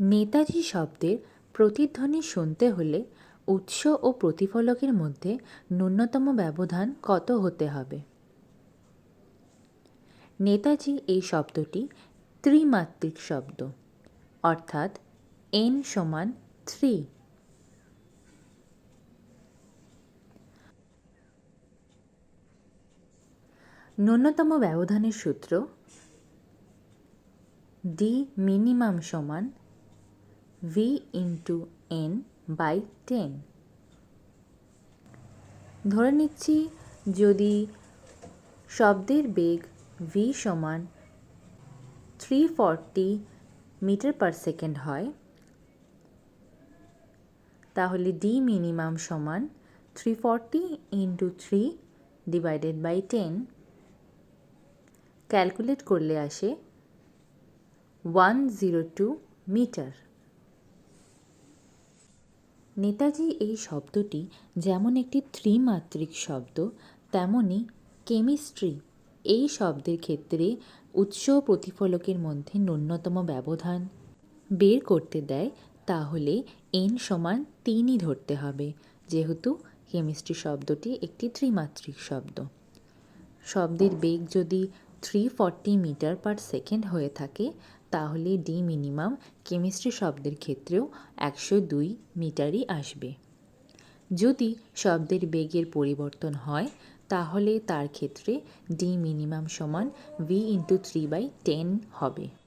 নেতাজি শব্দের প্রতিধ্বনি শুনতে হলে উৎস ও প্রতিফলকের মধ্যে ন্যূনতম ব্যবধান কত হতে হবে? নেতাজি এই শব্দটি ত্রিমাত্রিক শব্দ, অর্থাৎ এন সমান থ্রি ন্যূনতম ব্যবধানের সূত্র ডি মিনিমাম সমান V into N by ten ধরে নিচ্ছি যদি শব্দের বেগ ভি সমান three forty metre per second হয়, তাহলে ডি মিনিমাম সমান three forty into three divided by ten calculate করলে আসে one zero two metre. Netaji এই শব্দটি যেমন একটি ত্রিমাত্রিক শব্দ তেমনই কেমিস্ট্রি এই শব্দের ক্ষেত্রে উৎস প্রতিফলকের মধ্যে ন্যূনতম ব্যবধান বের করতে দেয়, তাহলে এন সমান তিনই ধরতে হবে, যেহেতু কেমিস্ট্রি শব্দটি একটি ত্রিমাত্রিক শব্দ। শব্দের বেগ যদি three forty metre per second হয়ে থাকে তাহলে ডি মিনিমাম কেমিস্ট্রি শব্দের ক্ষেত্রেও একশো দুই মিটারই আসবে। যদি শব্দের বেগের পরিবর্তন হয়, তাহলে তার ক্ষেত্রে ডি মিনিমাম সমান V into three by ten হবে।